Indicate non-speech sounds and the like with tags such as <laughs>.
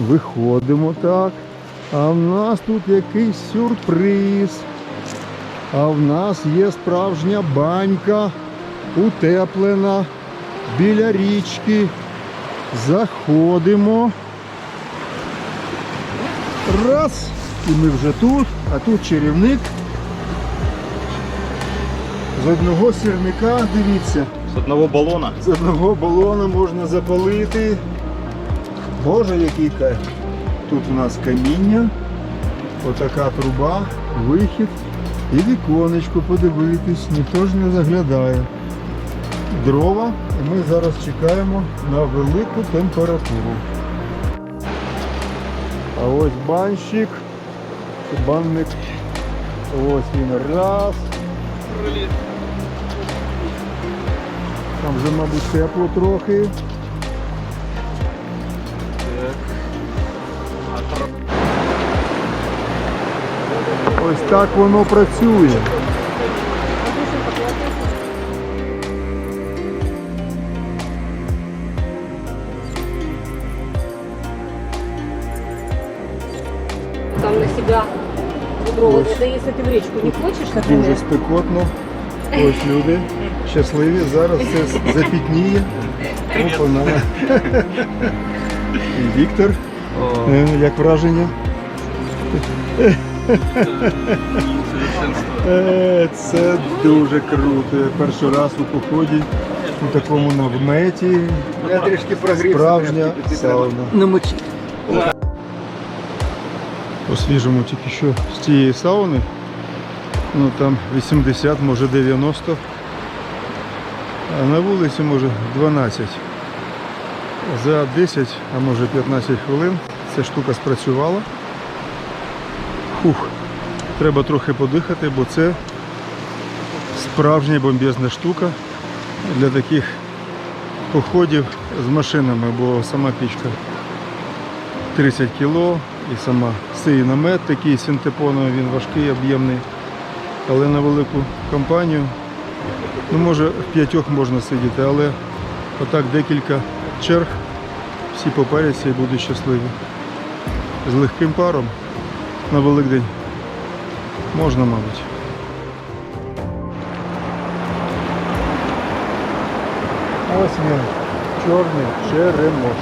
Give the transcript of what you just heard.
Виходимо так. А в нас тут якийсь сюрприз. А в нас є справжня банька, утеплена біля річки. Заходимо. Раз. І ми вже тут, а тут чарівник. З одного сірника, дивіться, С одного баллона. з одного балона можна запалити. Боже, який кайф. Тут у нас каміння, отака труба, вихід і віконечко подивитись, ніхто ж не заглядає. Дрова, і ми зараз чекаємо на велику температуру. А ось банщик, банник. Ось він раз. Там вже, мабуть, тепло трохи. Ось так воно працює. там на себя ведро. Ось. Это если ты в речку не хочешь, Дуже например. спекотно. Ось люди щасливі. Зараз це запітніє. Опана. <laughs> І Віктор. Е, Як враження? Е, Це дуже круто. Я перший раз у поході у такому наметі. Я трішки прогрівся. Справжня сауна. Намочить. По-свіжому тільки що з цієї сауни. Ну там 80, може 90. А на вулиці може 12. За 10, а може 15 хвилин ця штука спрацювала. Фух, треба трохи подихати, бо це справжня бомбезна штука для таких походів з машинами, бо сама пічка 30 кіло і сама цей намет такий синтепоновий, він важкий, об'ємний. Але на велику компанію, ну може в п'ятьох можна сидіти, але отак декілька черг, всі попаряться і будуть щасливі. З легким паром на Великдень можна, мабуть. Ось він, чорний черемош.